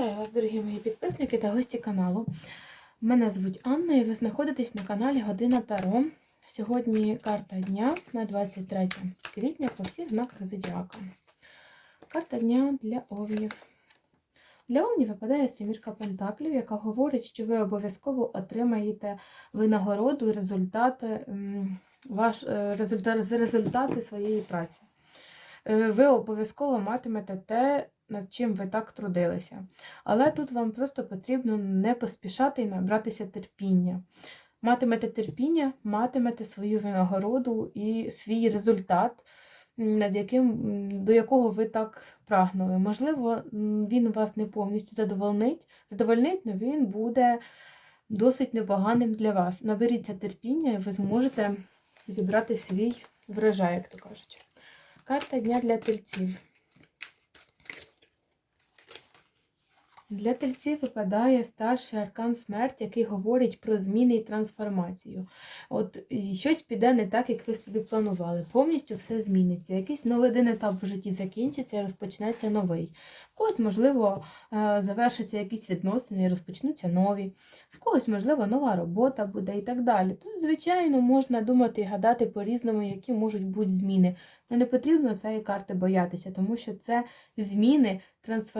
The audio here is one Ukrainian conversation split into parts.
Вітаю вас, дорогі мої підписники та гості каналу. Мене звуть Анна і ви знаходитесь на каналі Година Таро. Сьогодні карта дня на 23 квітня по всіх знаках Зодіака. Карта дня для овнів. Для овнів випадає сімірка Пентаклів, яка говорить, що ви обов'язково отримаєте винагороду результати, ваш, е, результат, за результати своєї праці. Е, Ви обов'язково матимете те, над чим ви так трудилися. Але тут вам просто потрібно не поспішати і набратися терпіння. Матимете терпіння, матимете свою винагороду і свій результат, над яким, до якого ви так прагнули. Можливо, він вас не повністю задовольнить, задовольнить, але він буде досить непоганим для вас. Наберіться терпіння, і ви зможете зібрати свій врожай, як то кажуть. Карта дня для тельців. Для тельців випадає старший аркан смерть, який говорить про зміни і трансформацію. От щось піде не так, як ви собі планували. Повністю все зміниться. Якийсь новий один етап в житті закінчиться і розпочнеться новий. В когось, можливо, е, завершаться якісь відносини і розпочнуться нові. В когось, можливо, нова робота буде і так далі. Тут, звичайно, можна думати і гадати по-різному, які можуть бути зміни. Але не потрібно цієї карти боятися, тому що це зміни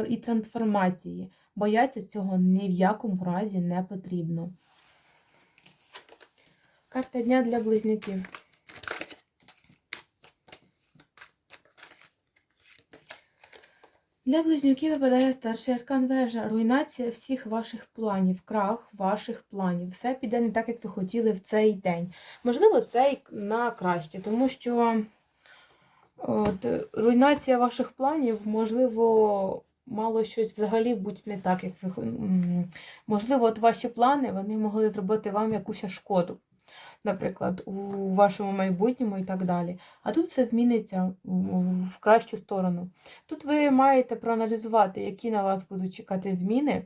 і трансформації. Боятися цього ні в якому разі не потрібно. Карта дня для близнюків. Для близнюків випадає старший аркан вежа, руйнація всіх ваших планів, крах ваших планів. Все піде не так, як ви хотіли в цей день. Можливо, це й на краще, тому що от, руйнація ваших планів, можливо, мало щось взагалі будь не так, як ви можливо, от ваші плани вони могли зробити вам якусь шкоду, наприклад, у вашому майбутньому і так далі. А тут все зміниться в кращу сторону. Тут ви маєте проаналізувати, які на вас будуть чекати зміни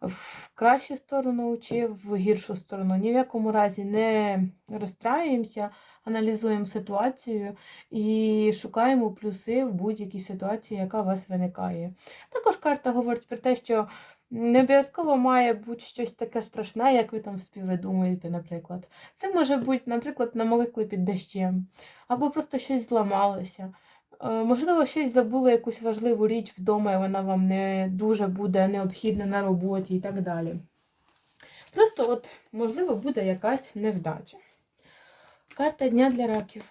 в кращу сторону чи в гіршу сторону. Ні в якому разі не розстраюємося, аналізуємо ситуацію і шукаємо плюси в будь-якій ситуації, яка у вас виникає. Також карта говорить про те, що не обов'язково має бути щось таке страшне, як ви там собі видумуєте, наприклад. Це може бути, наприклад, намокли під дощем, або просто щось зламалося. Е, Можливо, щось забули якусь важливу річ вдома, і вона вам не дуже буде необхідна на роботі і так далі. Просто, от, можливо, буде якась невдача. Карта дня для раків.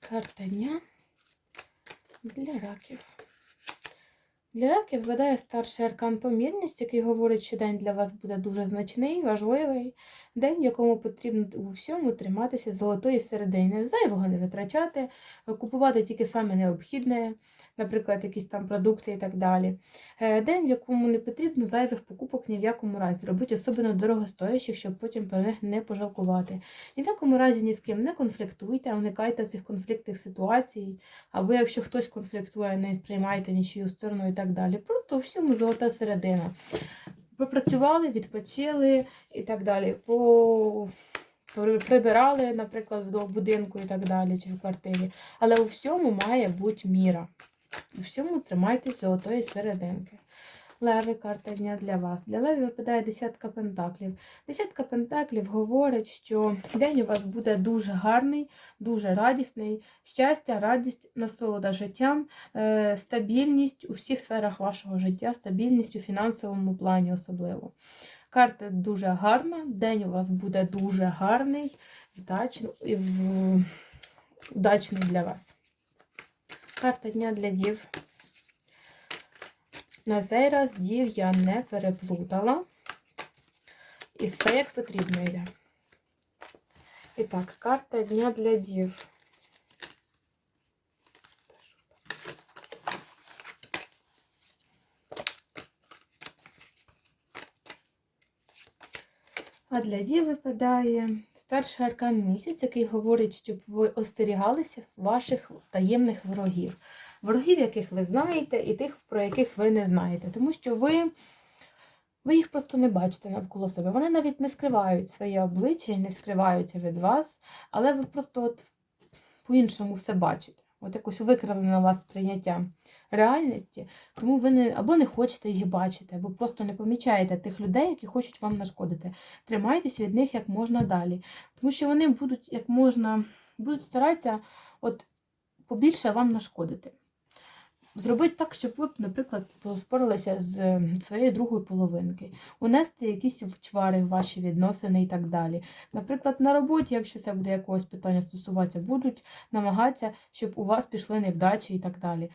Карта дня для раків. Для раків випадає старший аркан помірність, який говорить, що день для вас буде дуже значний, важливий. День, в якому потрібно у всьому триматися золотої середини, зайвого не витрачати, купувати тільки саме необхідне, наприклад, якісь там продукти і так далі. Е, День, в якому не потрібно зайвих покупок ні в якому разі. Робити особливо дорогостоящих, щоб потім про них не пожалкувати. Ні в якому разі ні з ким не конфліктуйте, уникайте цих конфліктних ситуацій, або якщо хтось конфліктує, не приймайте нічию сторону і так далі. Просто всьому золота середина. Попрацювали, відпочили і так далі. По... Прибирали, наприклад, в будинку і так далі, чи в квартирі. Але у всьому має бути міра. У всьому тримайтесь золотої серединки. Леви карта дня для вас. Для леві випадає десятка пентаклів. Десятка пентаклів говорить, що день у вас буде дуже гарний, дуже радісний. Щастя, радість, насолода життям, е, стабільність у всіх сферах вашого життя, стабільність у фінансовому плані особливо. Карта дуже гарна, день у вас буде дуже гарний, вдачний, і вдачний для вас. Карта дня для дів. На цей раз дів я не переплутала. І все як потрібно йде. І так, карта дня для дів. А для дів випадає старший аркан місяць, який говорить, щоб ви остерігалися ваших таємних ворогів. Ворогів, яких ви знаєте, і тих, про яких ви не знаєте. Тому що ви, ви їх просто не бачите навколо себе. Вони навіть не скривають своє обличчя і не скриваються від вас, але ви просто от по-іншому все бачите. От якось викривлено у вас сприйняття реальності, тому ви не або не хочете їх бачити, або просто не помічаєте тих людей, які хочуть вам нашкодити. Тримайтесь від них як можна далі. Тому що вони будуть як можна, будуть старатися от побільше вам нашкодити. Зробити так, щоб ви, наприклад, поспорилися з своєю другою половинкою, унести якісь чвари в ваші відносини і так далі. Наприклад, на роботі, якщо це буде якогось питання стосуватися, будуть намагатися, щоб у вас пішли невдачі і так далі.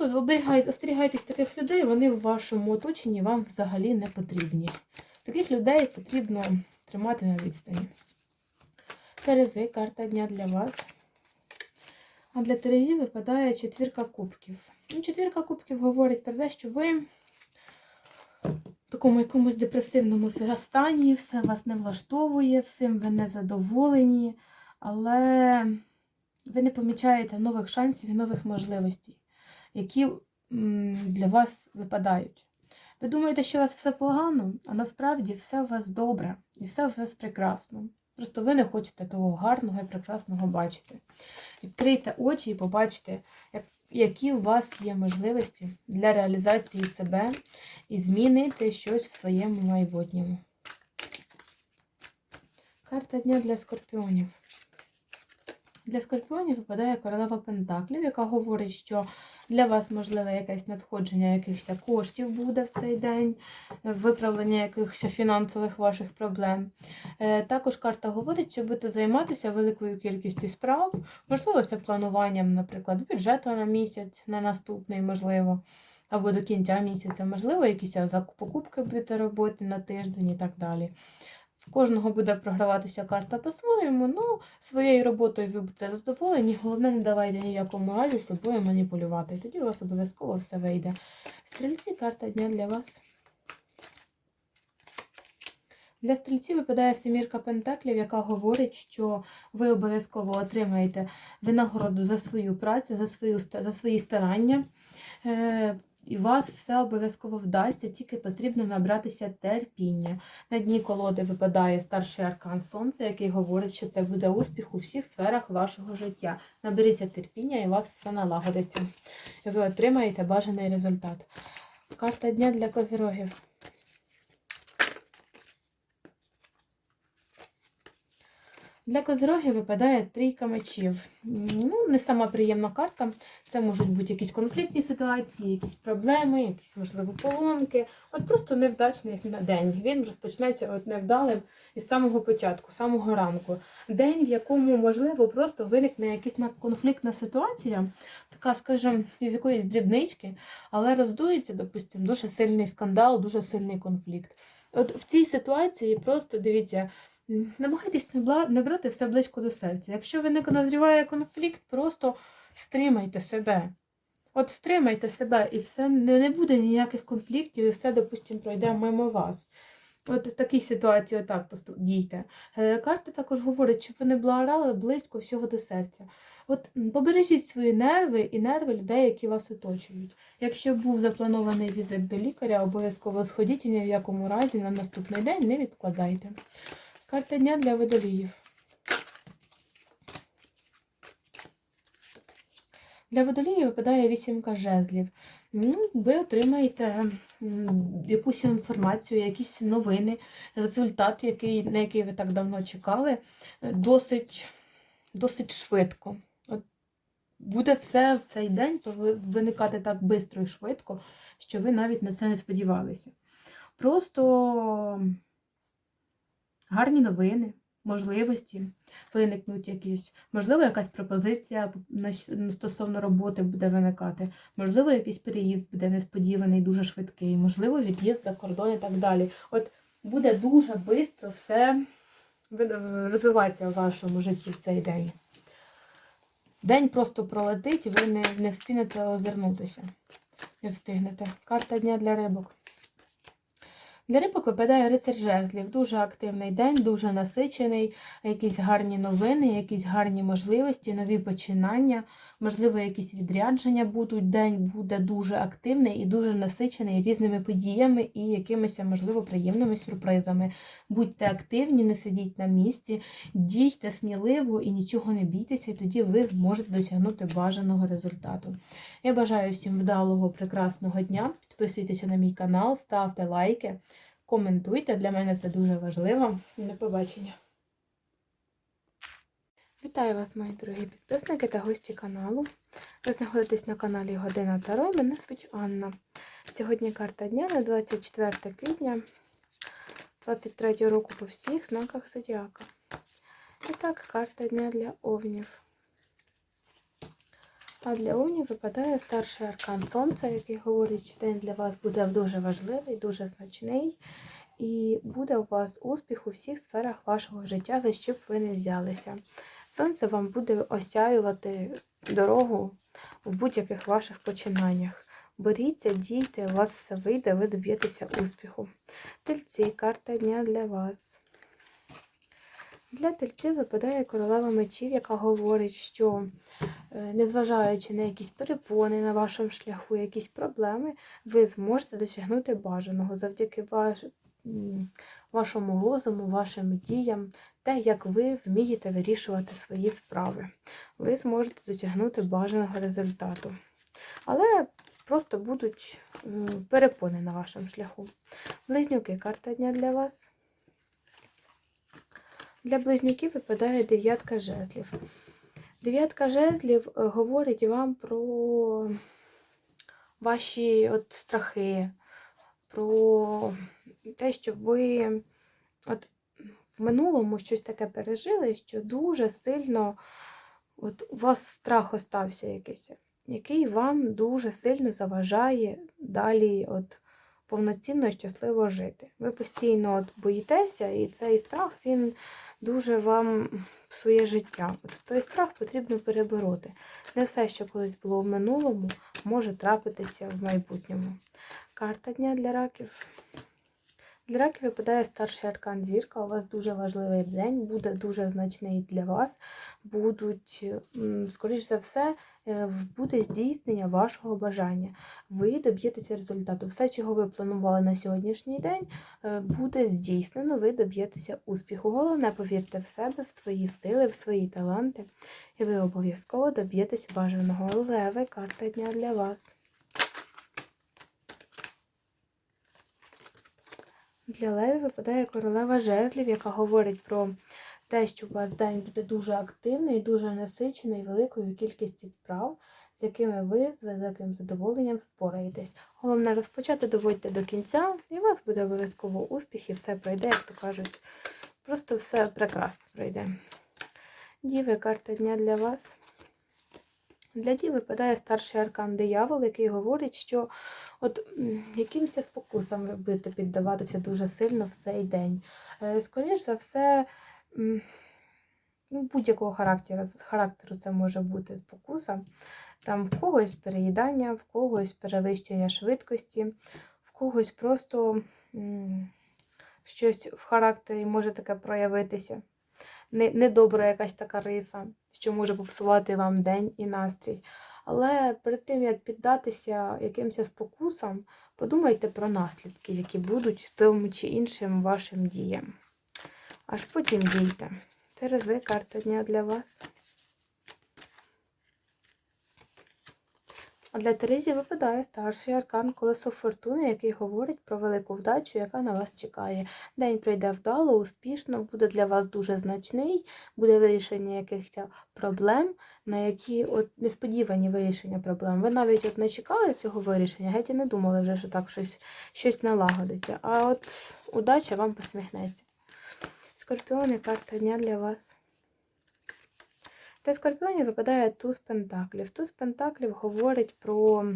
Оберігайте, остерігайтесь таких людей, вони в вашому оточенні вам взагалі не потрібні. Таких людей потрібно тримати на відстані. Терези, карта дня для вас. А для Терезі випадає четвірка кубків. Ну, четвірка кубків говорить про те, що ви в такому якомусь депресивному стані, все вас не влаштовує, всім ви не задоволені, але ви не помічаєте нових шансів і нових можливостей, які для вас випадають. Ви думаєте, що у вас все погано, а насправді все у вас добре і все у вас прекрасно. Просто ви не хочете того гарного і прекрасного бачити. Відкрийте очі і побачите, які у вас є можливості для реалізації себе і змінити щось в своєму майбутньому. Карта дня для скорпіонів. Для скорпіонів випадає королева Пентаклів, яка говорить, що для вас можливе якесь надходження якихось коштів буде в цей день, виправлення якихось фінансових ваших проблем. Е, Також карта говорить, що будете займатися великою кількістю справ, можливо, це плануванням, наприклад, бюджету на місяць, на наступний, можливо, або до кінця місяця, можливо, якісь покупки будете робити на тиждень і так далі. Кожного буде програватися карта по-своєму, ну, своєю роботою ви будете задоволені. Головне, не давайте ніякому разі собою маніпулювати. Тоді у вас обов'язково все вийде. Стрільці, карта дня для вас. Для стрільців випадає семірка пентаклів, яка говорить, що ви обов'язково отримаєте винагороду за свою працю, за, свою, за свої старання. І вас все обов'язково вдасться, тільки потрібно набратися терпіння. На дні колоди випадає старший аркан Сонця, який говорить, що це буде успіх у всіх сферах вашого життя. Наберіться терпіння і у вас все налагодиться. І ви отримаєте бажаний результат. Карта дня для козирогів. Для козирогів випадає трійка мечів. Ну, не сама приємна карта. Це можуть бути якісь конфліктні ситуації, якісь проблеми, якісь, можливо, поломки. От просто невдачний день. Він розпочнеться от невдалим із самого початку, самого ранку. День, в якому, можливо, просто виникне якась конфліктна ситуація, така, скажімо, із якоїсь дрібнички, але роздується, допустимо, дуже сильний скандал, дуже сильний конфлікт. От в цій ситуації просто дивіться. Намагайтесь не брати все близько до серця. Якщо виник назріває конфлікт, просто стримайте себе. От стримайте себе, і все не, буде ніяких конфліктів, і все, допустимо, пройде мимо вас. От в такій ситуації отак дійте. Е, Карта також говорить, щоб ви не благали близько всього до серця. От побережіть свої нерви і нерви людей, які вас оточують. Якщо був запланований візит до лікаря, обов'язково сходіть і ні в якому разі на наступний день не відкладайте. Карта дня для водоліїв. Для водоліїв випадає вісімка жезлів. Ну, ви отримаєте якусь інформацію, якісь новини, результат, який, на який ви так давно чекали, досить, досить швидко. От буде все в цей день то виникати так швидко і швидко, що ви навіть на це не сподівалися. Просто гарні новини, можливості виникнуть якісь. Можливо, якась пропозиція стосовно роботи буде виникати. Можливо, якийсь переїзд буде несподіваний, дуже швидкий. Можливо, від'їзд за кордон і так далі. От буде дуже швидко все розвиватися в вашому житті в цей день. День просто пролетить, і ви не, не встигнете озирнутися. Не встигнете. Карта дня для рибок. Для рибок випадає рицар жезлів. Дуже активний день, дуже насичений, якісь гарні новини, якісь гарні можливості, нові починання, можливо, якісь відрядження будуть. День буде дуже активний і дуже насичений різними подіями і якимись, можливо, приємними сюрпризами. Будьте активні, не сидіть на місці, дійте сміливо і нічого не бійтеся, і тоді ви зможете досягнути бажаного результату. Я бажаю всім вдалого, прекрасного дня. Підписуйтеся на мій канал, ставте лайки, коментуйте. Для мене це дуже важливо. До побачення. Вітаю вас, мої дорогі підписники та гості каналу. Ви знаходитесь на каналі Година Таро. Мене звуть Анна. Сьогодні карта дня на 24 квітня 23 року по всіх знаках Зодіака. І так, карта дня для овнів. А для овнів випадає старший аркан Сонця, який говорить, що день для вас буде дуже важливий, дуже значний. І буде у вас успіх у всіх сферах вашого життя, за що б ви не взялися. Сонце вам буде осяювати дорогу в будь-яких ваших починаннях. Боріться, дійте, у вас все вийде, ви доб'єтеся успіху. Тельці, карта дня для вас. Для тельців випадає королева мечів, яка говорить, що незважаючи на якісь перепони на вашому шляху, якісь проблеми, ви зможете досягнути бажаного завдяки ваш, вашому розуму, вашим діям, те, як ви вмієте вирішувати свої справи. Ви зможете досягнути бажаного результату. Але просто будуть перепони на вашому шляху. Близнюки, карта дня для вас. Для близнюків випадає дев'ятка жезлів. Дев'ятка жезлів е, говорить вам про ваші от страхи, про те, що ви от в минулому щось таке пережили, що дуже сильно от у вас страх остався якийсь, який вам дуже сильно заважає далі от повноцінно і щасливо жити. Ви постійно от боїтеся, і цей страх він дуже вам псує життя. От той страх потрібно перебороти. Не все, що колись було в минулому, може трапитися в майбутньому. Карта дня для раків. Для раків випадає старший аркан зірка. У вас дуже важливий день, буде дуже значний для вас. Будуть, скоріш за все, буде здійснення вашого бажання. Ви доб'єтеся результату. Все, чого ви планували на сьогоднішній день, е, буде здійснено, ви доб'єтеся успіху. Головне, повірте в себе, в свої сили, в свої таланти, і ви обов'язково доб'єтеся бажаного. Леви, карта дня для вас. Для Леві випадає королева жезлів, яка говорить про те, що у вас день буде дуже активний, дуже насичений великою кількістю справ, з якими ви з великим задоволенням впораєтесь. Головне розпочати, доводьте до кінця, і у вас буде обов'язково успіх, і все пройде, як то кажуть. Просто все прекрасно пройде. Діви, карта дня для вас. Для дів випадає старший аркан диявол, який говорить, що от якимось спокусам ви будете піддаватися дуже сильно в цей день. Е, Скоріш за все, ну, будь-якого характеру, характеру це може бути спокуса. Там в когось переїдання, в когось перевищення швидкості, в когось просто щось в характері може таке проявитися. Недобра якась така риса, що може попсувати вам день і настрій. Але перед тим, як піддатися якимось спокусам, подумайте про наслідки, які будуть в тому чи іншим вашим діям. Аж потім дійте. Терези, карта дня для вас. А для Терезі випадає старший аркан колесо фортуни, який говорить про велику вдачу, яка на вас чекає. День пройде вдало, успішно, буде для вас дуже значний, буде вирішення якихось проблем, на які от несподівані вирішення проблем. Ви навіть от не чекали цього вирішення, геть і не думали вже, що так щось, щось налагодиться. А от удача вам посміхнеться. Скорпіони, карта дня для вас. Для скорпіонів випадає туз пентаклів. Туз пентаклів говорить про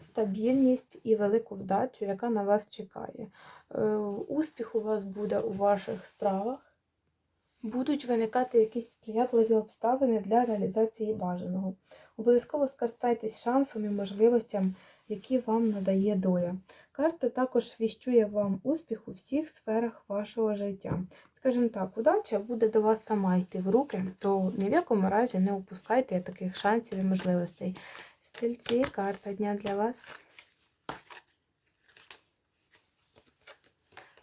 стабільність і велику вдачу, яка на вас чекає. Е, Успіх у вас буде у ваших справах. Будуть виникати якісь сприятливі обставини для реалізації бажаного. Обов'язково скористайтесь шансом і можливостям, які вам надає доля. Карта також віщує вам успіх у всіх сферах вашого життя. Скажімо так, удача буде до вас сама йти в руки, то ні в якому разі не упускайте таких шансів і можливостей. Стрільці, карта дня для вас.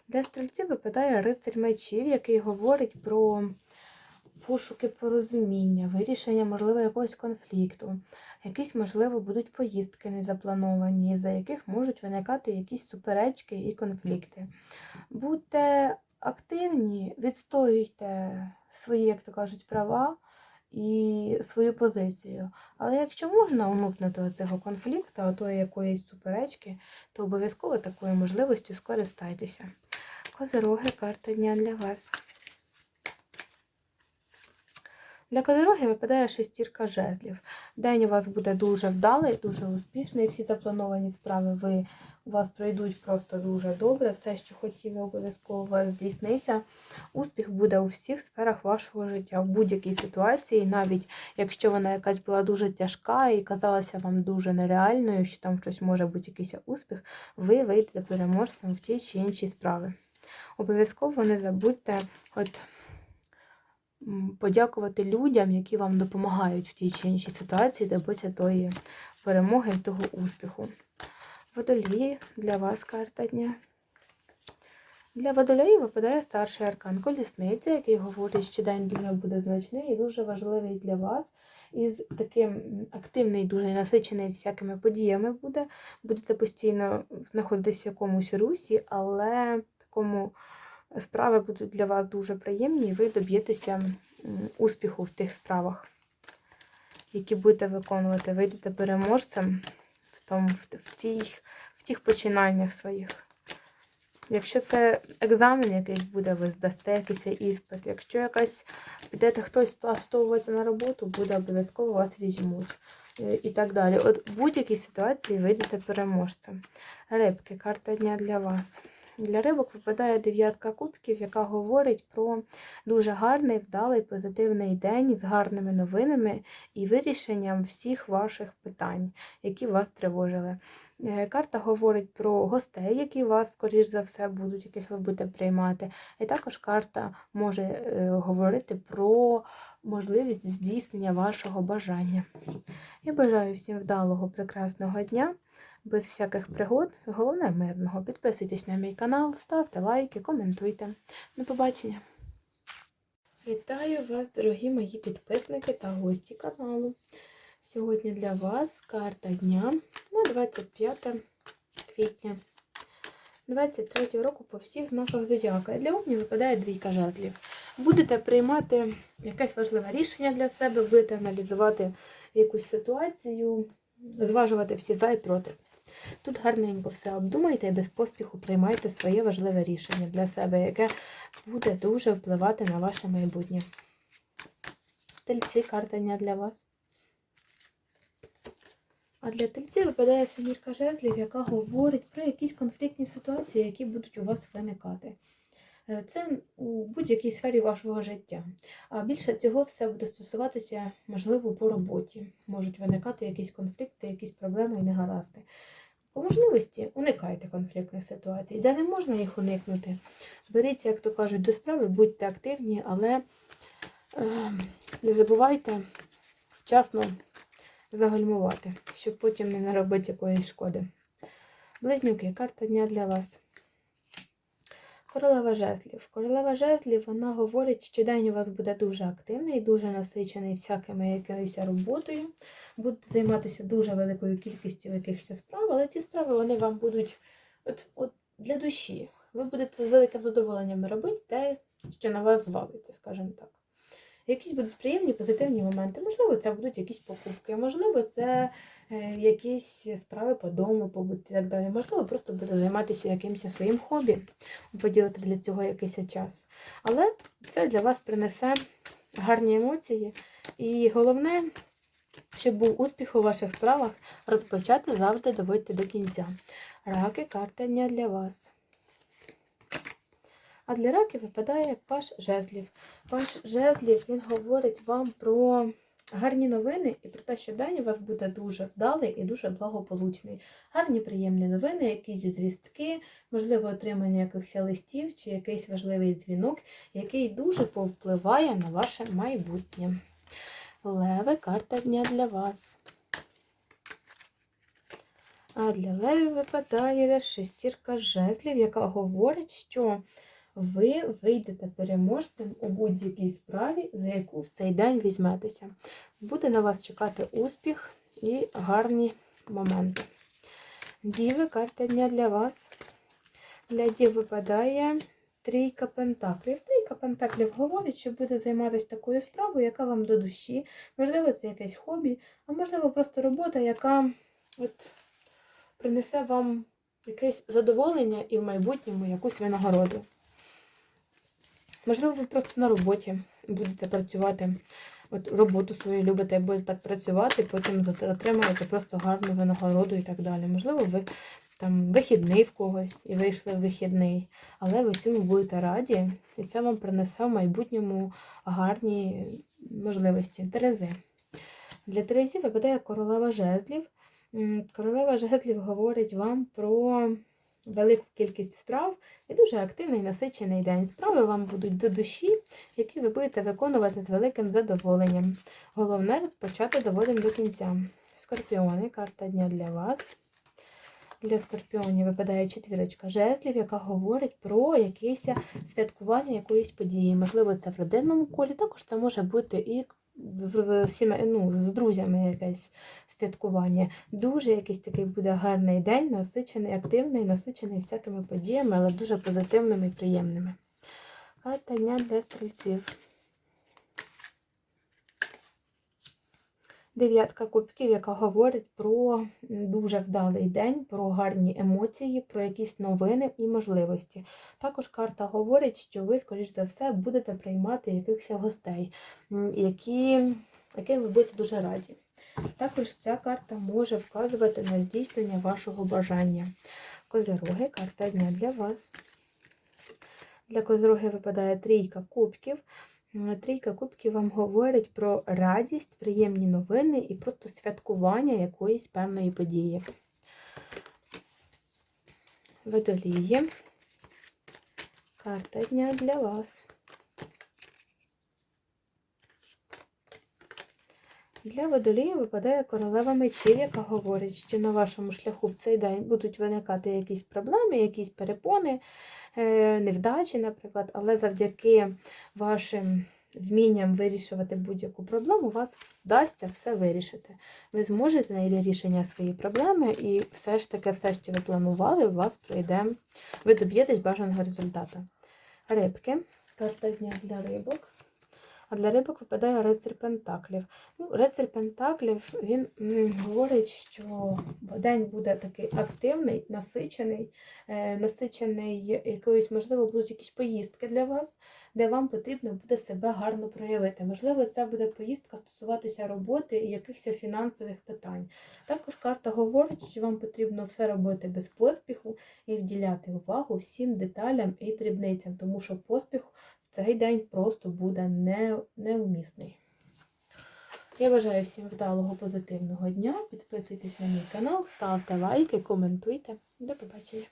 Для стрільців випадає рицарь мечів, який говорить про пошуки порозуміння, вирішення, можливо, якогось конфлікту. Якісь, можливо, будуть поїздки незаплановані, за яких можуть виникати якісь суперечки і конфлікти. Будьте активні, відстоюйте свої, як то кажуть, права і свою позицію. Але якщо можна уникнути цього конфлікту, отої якоїсь суперечки, то обов'язково такою можливістю скористайтеся. Козироги, карта дня для вас. Для козироги випадає шестірка жезлів. День у вас буде дуже вдалий, дуже успішний. Всі заплановані справи ви, у вас пройдуть просто дуже добре. Все, що хотіли, обов'язково у вас здійсниться. Успіх буде у всіх сферах вашого життя, в будь-якій ситуації, навіть якщо вона якась була дуже тяжка і казалася вам дуже нереальною, що там щось може бути якийсь успіх, ви вийдете переможцем в ті чи інші справи. Обов'язково не забудьте от подякувати людям, які вам допомагають в тій чи іншій ситуації, добитися тої перемоги і того успіху. Водолії для вас карта дня. Для водолеїв випадає старший аркан колісниця, який говорить, що день дуже буде значний і дуже важливий для вас. І таким активний, дуже насичений всякими подіями буде. Будете постійно знаходитися в якомусь русі, але такому справи будуть для вас дуже приємні, і ви доб'єтеся успіху в тих справах, які будете виконувати. Вийдете переможцем в, тому, в, тих, в тих починаннях своїх. Якщо це екзамен якийсь буде, ви здасте якийсь іспит. Якщо якась підете хтось влаштовуватися на роботу, буде обов'язково вас візьмуть. Е, І так далі. От в будь-якій ситуації вийдете переможцем. Рибки, карта дня для вас. Для рибок випадає дев'ятка кубків, яка говорить про дуже гарний, вдалий, позитивний день з гарними новинами і вирішенням всіх ваших питань, які вас тривожили. Е, Карта говорить про гостей, які вас, скоріш за все, будуть, яких ви будете приймати. І також карта може е, говорити про можливість здійснення вашого бажання. Я бажаю всім вдалого, прекрасного дня, без всяких пригод, головне мирного. Підписуйтесь на мій канал, ставте лайки, коментуйте. До побачення! Вітаю вас, дорогі мої підписники та гості каналу. Сьогодні для вас карта дня на 25 квітня 23 року по всіх знаках зодіака. І Для Овнів випадає двійка жезлів. Будете приймати якесь важливе рішення для себе, будете аналізувати якусь ситуацію, зважувати всі за і проти. Тут гарненько все обдумайте і без поспіху приймайте своє важливе рішення для себе, яке буде дуже впливати на ваше майбутнє. Тельці карта дня для вас. А для тельців випадає семірка жезлів, яка говорить про якісь конфліктні ситуації, які будуть у вас виникати. Е, Це у будь-якій сфері вашого життя. А більше цього все буде стосуватися, можливо, по роботі. Можуть виникати якісь конфлікти, якісь проблеми і негаразди. По можливості уникайте конфліктних ситуацій. Де не можна їх уникнути. Беріться, як то кажуть, до справи, будьте активні, але е, не забувайте вчасно загальмувати, щоб потім не наробити якоїсь шкоди. Близнюки, карта дня для вас. Королева жезлів. Королева жезлів, вона говорить, що день у вас буде дуже активний, дуже насичений всякими якоюсь роботою. Будете займатися дуже великою кількістю якихось справ, але ці справи вони вам будуть от, от для душі. Ви будете з великим задоволенням робити те, що на вас звалиться, скажімо так. Якісь будуть приємні, позитивні моменти. Можливо, це будуть якісь покупки, можливо, це е, якісь справи по дому, побут і так далі. Можливо, просто буде займатися якимось своїм хобі, поділити для цього якийсь час. Але це для вас принесе гарні емоції. І головне, щоб був успіх у ваших справах, розпочати завжди доводьте до кінця. Раки, карта дня для вас. А для раків випадає паш жезлів. Паш жезлів він говорить вам про гарні новини і про те, що день у вас буде дуже вдалий і дуже благополучний. Гарні приємні новини, якісь звістки, можливо, отримання якихось листів чи якийсь важливий дзвінок, який дуже повпливає на ваше майбутнє. Леви карта дня для вас. А для левів випадає шестірка жезлів, яка говорить, що ви вийдете переможцем у будь-якій справі, за яку в цей день візьметеся. Буде на вас чекати успіх і гарні моменти. Діви, карта дня для вас. Для дів випадає трійка пентаклів. Трійка пентаклів говорить, що буде займатися такою справою, яка вам до душі. Можливо, це якесь хобі, а можливо, просто робота, яка от, принесе вам якесь задоволення і в майбутньому якусь винагороду. Можливо, ви просто на роботі будете працювати. От роботу свою любите, будете так працювати, потім отримаєте просто гарну винагороду і так далі. Можливо, ви там вихідний в когось і вийшли в вихідний, але ви цьому будете раді, і це вам принесе в майбутньому гарні можливості. Терези. Для Терезів випадає королева жезлів. Королева жезлів говорить вам про велику кількість справ і дуже активний насичений день. Справи вам будуть до душі, які ви будете виконувати з великим задоволенням. Головне розпочати доводимо до кінця. Скорпіони, карта дня для вас. Для скорпіонів випадає четвірочка жезлів, яка говорить про якесь святкування якоїсь події. Можливо, це в родинному колі, також це може бути і з, сіме- ну, з друзями якесь святкування. Дуже якийсь такий буде гарний день, насичений, активний, насичений всякими подіями, але дуже позитивними і приємними. Карта дня для стрільців. Дев'ятка кубків, яка говорить про дуже вдалий день, про гарні емоції, про якісь новини і можливості. Також карта говорить, що ви, скоріш за все, будете приймати якихось гостей, які, яким ви будете дуже раді. Також ця карта може вказувати на здійснення вашого бажання. Козироги, карта дня для вас. Для козироги випадає трійка кубків. Трійка кубків вам говорить про радість, приємні новини і просто святкування якоїсь певної події. Водолії. Карта дня для вас. Для водолії випадає королева мечів, яка говорить, що на вашому шляху в цей день будуть виникати якісь проблеми, якісь перепони, невдачі, наприклад, але завдяки вашим вмінням вирішувати будь-яку проблему, у вас вдасться все вирішити. Ви зможете знайти рішення своєї проблеми, і все ж таки, все, що ви планували, у вас пройде, ви доб'єтесь бажаного результату. Рибки. Карта дня для рибок. А для рибок випадає рицарь Пентаклів. Ну, рицарь Пентаклів він говорить, що день буде такий активний, насичений, е, насичений якоюсь, можливо, будуть якісь поїздки для вас, де вам потрібно буде себе гарно проявити. Можливо, це буде поїздка стосуватися роботи і якихось фінансових питань. Також карта говорить, що вам потрібно все робити без поспіху і вділяти увагу всім деталям і дрібницям, тому що поспіх цей день просто буде не, неумісний. Я бажаю всім вдалого позитивного дня. Підписуйтесь на мій канал, ставте лайки, коментуйте. До побачення!